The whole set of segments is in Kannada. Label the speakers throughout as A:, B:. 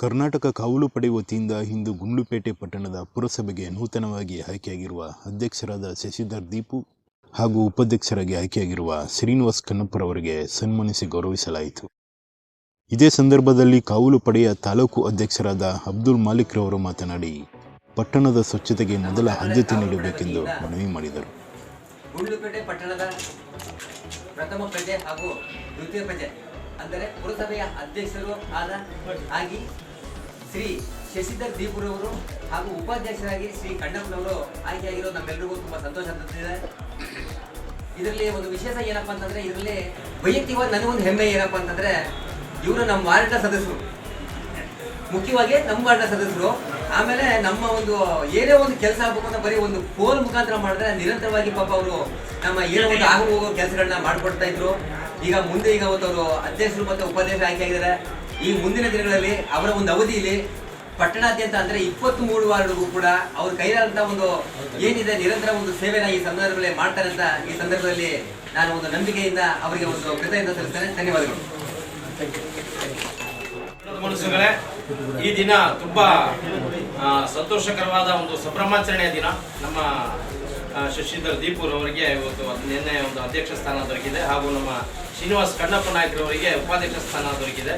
A: ಕರ್ನಾಟಕ ಕಾವಲು ಪಡೆ ವತಿಯಿಂದ ಇಂದು ಗುಂಡ್ಲುಪೇಟೆ ಪಟ್ಟಣದ ಪುರಸಭೆಗೆ ನೂತನವಾಗಿ ಆಯ್ಕೆಯಾಗಿರುವ ಅಧ್ಯಕ್ಷರಾದ ಶಶಿಧರ್ ದೀಪು ಹಾಗೂ ಉಪಾಧ್ಯಕ್ಷರಾಗಿ ಆಯ್ಕೆಯಾಗಿರುವ ಶ್ರೀನಿವಾಸ್ ಕನ್ನಪ್ಪರವರಿಗೆ ಸನ್ಮಾನಿಸಿ ಗೌರವಿಸಲಾಯಿತು. ಇದೇ ಸಂದರ್ಭದಲ್ಲಿ ಕಾವಲು ಪಡೆಯ ತಾಲೂಕು ಅಧ್ಯಕ್ಷರಾದ ಅಬ್ದುಲ್ ಮಾಲಿಕ್ ರವರು ಮಾತನಾಡಿ, ಪಟ್ಟಣದ ಸ್ವಚ್ಛತೆಗೆ ಮೊದಲ ಆದ್ಯತೆ ನೀಡಬೇಕೆಂದು ಮನವಿ ಮಾಡಿದರು.
B: ಗುಂಡ್ಲುಪೇಟೆ ಪಟ್ಟಣದ ಪ್ರಥಮ ಪ್ರಜೆ ಹಾಗೂ ದ್ವಿತೀಯ ಪ್ರಜೆ ಅಂದರೆ ಪುರಸಭೆಯ ಅಧ್ಯಕ್ಷರು ಆದ ಆಗಿ ಶ್ರೀ ಶಶಿಧರ್ ದೀಪುರವರು ಹಾಗೂ ಉಪಾಧ್ಯಕ್ಷರಾಗಿ ಶ್ರೀ ಕಣ್ಣಪ್ಪನವರು ಆಯ್ಕೆಯಾಗಿರೋ ನಮ್ಮೆಲ್ಲರಿಗೂ ತುಂಬ ಸಂತೋಷ ಅಂತಂದಿದೆ ಇದರಲ್ಲಿ ಒಂದು ವಿಶೇಷ ಏನಪ್ಪಾ ಅಂತಂದ್ರೆ ಇದರಲ್ಲಿ ವೈಯಕ್ತಿಕವಾಗಿ ನನಗೊಂದು ಹೆಮ್ಮೆ ಏನಪ್ಪಾ ಅಂತಂದ್ರೆ ಇವರು ನಮ್ಮ ವಾರ್ಡ್ನ ಸದಸ್ಯರು. ಮುಖ್ಯವಾಗಿ ನಮ್ಮ ವಾರ್ಡ್ನ ಸದಸ್ಯರು. ಆಮೇಲೆ ನಮ್ಮ ಒಂದು ಏನೇ ಒಂದು ಕೆಲಸ ಆಗ್ಬೇಕು ಅಂತ ಬರೀ ಒಂದು ಫೋನ್ ಮುಖಾಂತರ ಮಾಡಿದ್ರೆ ನಿರಂತರವಾಗಿ ಪಾಪ ಅವರು ನಮ್ಮ ಏನೋ ಒಂದು ಆಗು ಹೋಗೋ ಕೆಲಸಗಳನ್ನ ಮಾಡ್ಕೊಡ್ತಾ ಇದ್ರು. ಈಗ ಮುಂದೆ ಈಗ ಅವತ್ತು ಅವರು ಅಧ್ಯಕ್ಷರು ಮತ್ತು ಉಪಾಧ್ಯಕ್ಷರು ಆಯ್ಕೆ ಆಗಿದ್ದಾರೆ. ಈ ಮುಂದಿನ ದಿನಗಳಲ್ಲಿ ಅವರ ಒಂದು ಅವಧಿಯಲ್ಲಿ ಪಟ್ಟಣಾದ್ಯಂತ ಅಂದ್ರೆ ಇಪ್ಪತ್ತ್ ಮೂರು ವಾರ್ಡ್ಗೂ ಕೂಡ ಅವ್ರ ಕೈಲಾದಂತ ಒಂದು ಏನಿದೆ ನಿರಂತರ ಒಂದು ಸೇವೆನ ಈ ಸಂದರ್ಭದಲ್ಲಿ ಮಾಡ್ತಾರೆ ಅಂತ ಈ ಸಂದರ್ಭದಲ್ಲಿ ನಾನು ಒಂದು ನಂಬಿಕೆಯಿಂದ ಅವರಿಗೆ ಒಂದು ಕೃತಜ್ಞತೆ ಸಲ್ಲಿಸ್ತೇನೆ. ಧನ್ಯವಾದಗಳು.
C: ಮನಸ್ಸುಗಳೇ ಈ ದಿನ ತುಂಬಾ ಸಂತೋಷಕರವಾದ ಒಂದು ಸಂಭ್ರಮಾಚರಣೆಯ ದಿನ. ನಮ್ಮ ಶಶಿಧರ್ ದೀಪೂರ್ ಅವರಿಗೆ ಇವತ್ತು ನಿನ್ನೆ ಒಂದು ಅಧ್ಯಕ್ಷ ಸ್ಥಾನ ದೊರಕಿದೆ ಹಾಗೂ ನಮ್ಮ ಶ್ರೀನಿವಾಸ್ ಕಣ್ಣಪ್ಪ ನಾಯಕರವರಿಗೆ ಉಪಾಧ್ಯಕ್ಷ ಸ್ಥಾನ ದೊರಕಿದೆ.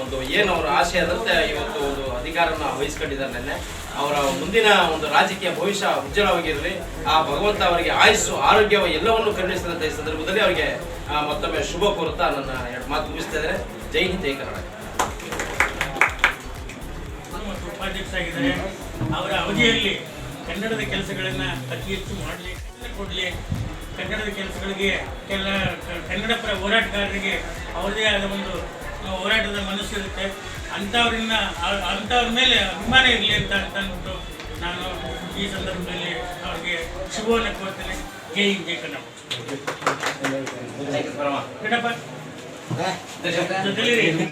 C: ಒಂದು ಏನು ಅವರ ಆಶಯದಂತೆ ಇವತ್ತು ಒಂದು ಅಧಿಕಾರವನ್ನು ವಹಿಸ್ಕೊಂಡಿದ್ದಾರೆ ನಿನ್ನೆ. ಅವರ ಮುಂದಿನ ಒಂದು ರಾಜಕೀಯ ಭವಿಷ್ಯ ಉಜ್ವಲವಾಗಿರಲಿ. ಆ, ಭಗವಂತ ಅವರಿಗೆ ಆಯಸ್ಸು, ಆರೋಗ್ಯ ಎಲ್ಲವನ್ನು ಕರುಣಿಸಿದಂತ ಈ ಸಂದರ್ಭದಲ್ಲಿ ಅವರಿಗೆ ಮತ್ತೊಮ್ಮೆ ಶುಭ ಕೋರುತ್ತಾ ನನ್ನ ಎರಡು ಮಾತು ಮುಗಿಸ್ತಾ ಇದ್ದಾರೆ. ಜೈ ಹಿಂದ್, ಜೈ
D: ಮತ್ತು ಉಪಾಧ್ಯಕ್ಷರಾಗಿದ್ದಾರೆ ಅವರ ಅವಧಿಯಲ್ಲಿ ಕನ್ನಡದ ಕೆಲಸಗಳನ್ನು ಅತಿ ಹೆಚ್ಚು ಮಾಡಲಿ, ಕೊಡಲಿ. ಕನ್ನಡದ ಕೆಲಸಗಳಿಗೆ ಕೆಲ ಕನ್ನಡ ಪರ ಹೋರಾಟಗಾರರಿಗೆ ಅವರದೇ ಆದ ಒಂದು ಹೋರಾಟದ ಮನಸ್ಸಿರುತ್ತೆ ಅಂಥವ್ರನ್ನ ಅಂಥವ್ರ ಮೇಲೆ ಅಭಿಮಾನ ಇರಲಿ ಅಂತ ಅಂತ ಅಂದ್ಬಿಟ್ಟು ನಾನು ಈ ಸಂದರ್ಭದಲ್ಲಿ ಅವ್ರಿಗೆ ಶುಭವನ್ನು ಕೋರ್ತೇನೆ. ಜೈ ಹಿಂದ್ ಜೈ ಕನ್ನಡ. ಜೊತೆಲಿರಿ.